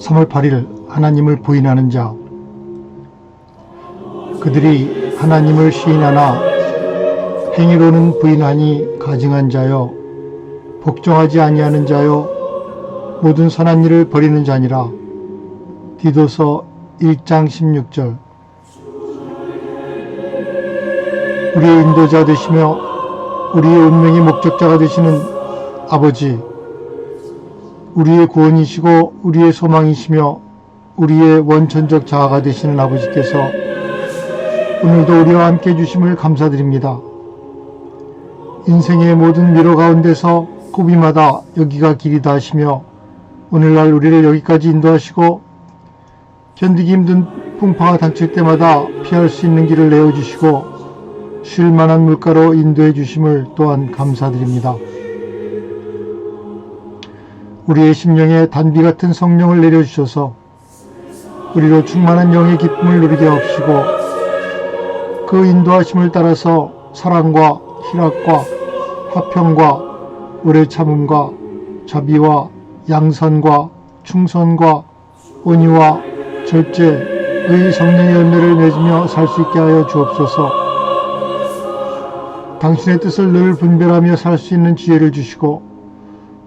3월 8일 하나님을 부인하는 자. 그들이 하나님을 시인하나 행위로는 부인하니 가증한 자여 복종하지 아니하는 자여 모든 선한 일을 버리는 자니라. 디도서 1장 16절. 우리의 인도자 되시며 우리의 운명의 목적자가 되시는 아버지 우리의 구원이시고 우리의 소망이시며 우리의 원천적 자아가 되시는 아버지께서 오늘도 우리와 함께 해주심을 감사드립니다. 인생의 모든 미로 가운데서 고비마다 여기가 길이다 하시며 오늘날 우리를 여기까지 인도하시고 견디기 힘든 풍파가 닥칠 때마다 피할 수 있는 길을 내어주시고 쉴 만한 물가로 인도해 주심을 또한 감사드립니다. 우리의 심령에 단비 같은 성령을 내려주셔서 우리로 충만한 영의 기쁨을 누리게 하시고 그 인도하심을 따라서 사랑과 희락과 화평과 오래 참음과 자비와 양선과 충선과 온유와 절제의 성령의 열매를 맺으며 살 수 있게 하여 주옵소서. 당신의 뜻을 늘 분별하며 살 수 있는 지혜를 주시고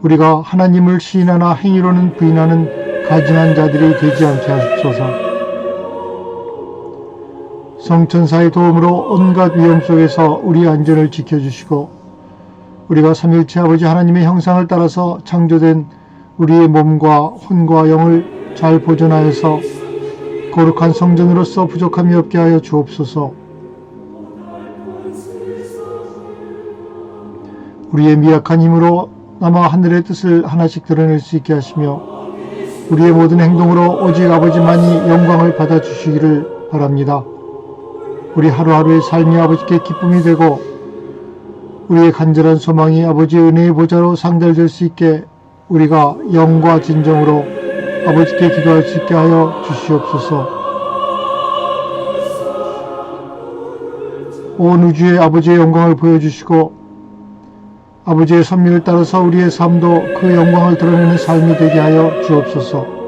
우리가 하나님을 시인하나 행위로는 부인하는 가증한 자들이 되지 않게 하옵소서. 성천사의 도움으로 온갖 위험 속에서 우리 안전을 지켜주시고 우리가 삼일체 아버지 하나님의 형상을 따라서 창조된 우리의 몸과 혼과 영을 잘 보존하여서 거룩한 성전으로서 부족함이 없게 하여 주옵소서. 우리의 미약한 힘으로 남아 하늘의 뜻을 하나씩 드러낼 수 있게 하시며 우리의 모든 행동으로 오직 아버지만이 영광을 받아 주시기를 바랍니다. 우리 하루하루의 삶이 아버지께 기쁨이 되고 우리의 간절한 소망이 아버지의 은혜의 보좌로 상달될 수 있게 우리가 영과 진정으로 아버지께 기도할 수 있게 하여 주시옵소서. 온 우주의 아버지의 영광을 보여주시고 아버지의 선미를 따라서 우리의 삶도 그 영광을 드러내는 삶이 되게 하여 주옵소서.